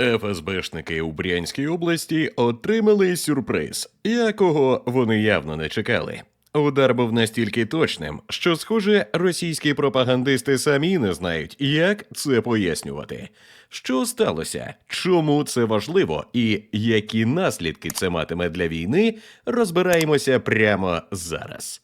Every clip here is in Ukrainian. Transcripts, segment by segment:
ФСБшники у Брянській області отримали сюрприз, якого вони явно не чекали. Удар був настільки точним, що, схоже, російські пропагандисти самі не знають, як це пояснювати. Що сталося, чому це важливо і які наслідки це матиме для війни, розбираємося прямо зараз.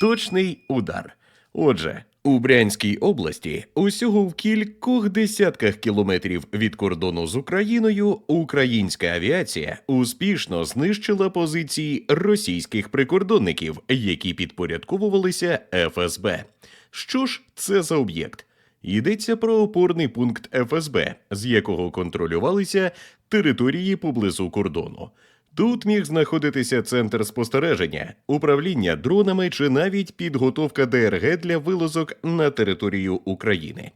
Точний удар. Отже, у Брянській області, усього в кількох десятках кілометрів від кордону з Україною, українська авіація успішно знищила позиції російських прикордонників, які підпорядковувалися ФСБ. Що ж це за об'єкт? Йдеться про опорний пункт ФСБ, з якого контролювалися території поблизу кордону. Тут міг знаходитися центр спостереження, управління дронами чи навіть підготовка ДРГ для вилазок на територію України.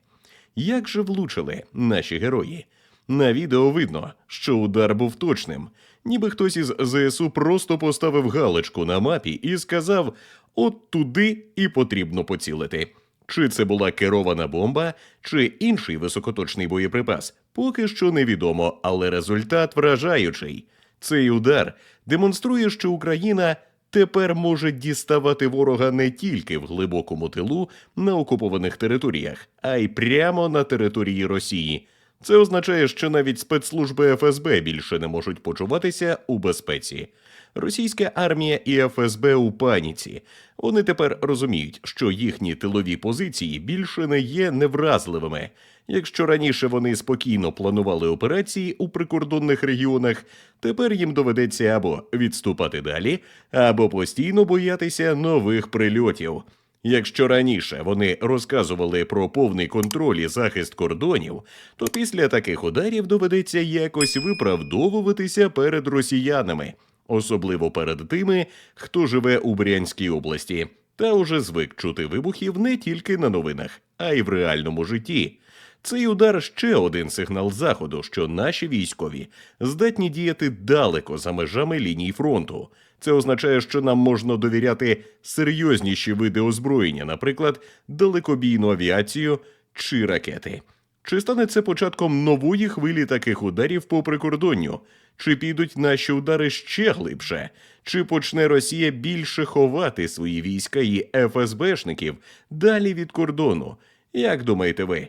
Як же влучили наші герої? На відео видно, що удар був точним, ніби хтось із ЗСУ просто поставив галочку на мапі і сказав: от туди і потрібно поцілити. Чи це була керована бомба, чи інший високоточний боєприпас, поки що невідомо, але результат вражаючий. Цей удар демонструє, що Україна тепер може діставати ворога не тільки в глибокому тилу на окупованих територіях, а й прямо на території Росії. Це означає, що навіть спецслужби ФСБ більше не можуть почуватися у безпеці. Російська армія і ФСБ у паніці. Вони тепер розуміють, що їхні тилові позиції більше не є невразливими. Якщо раніше вони спокійно планували операції у прикордонних регіонах, тепер їм доведеться або відступати далі, або постійно боятися нових прильотів. Якщо раніше вони розказували про повний контроль і захист кордонів, то після таких ударів доведеться якось виправдовуватися перед росіянами, особливо перед тими, хто живе у Брянській області, та уже звик чути вибухів не тільки на новинах, а й в реальному житті. Цей удар ще один сигнал заходу, що наші військові здатні діяти далеко за межами ліній фронту. Це означає, що нам можна довіряти серйозніші види озброєння, наприклад, далекобійну авіацію чи ракети. Чи стане це початком нової хвилі таких ударів по прикордонню? Чи підуть наші удари ще глибше? Чи почне Росія більше ховати свої війська і ФСБшників далі від кордону? Як думаєте ви?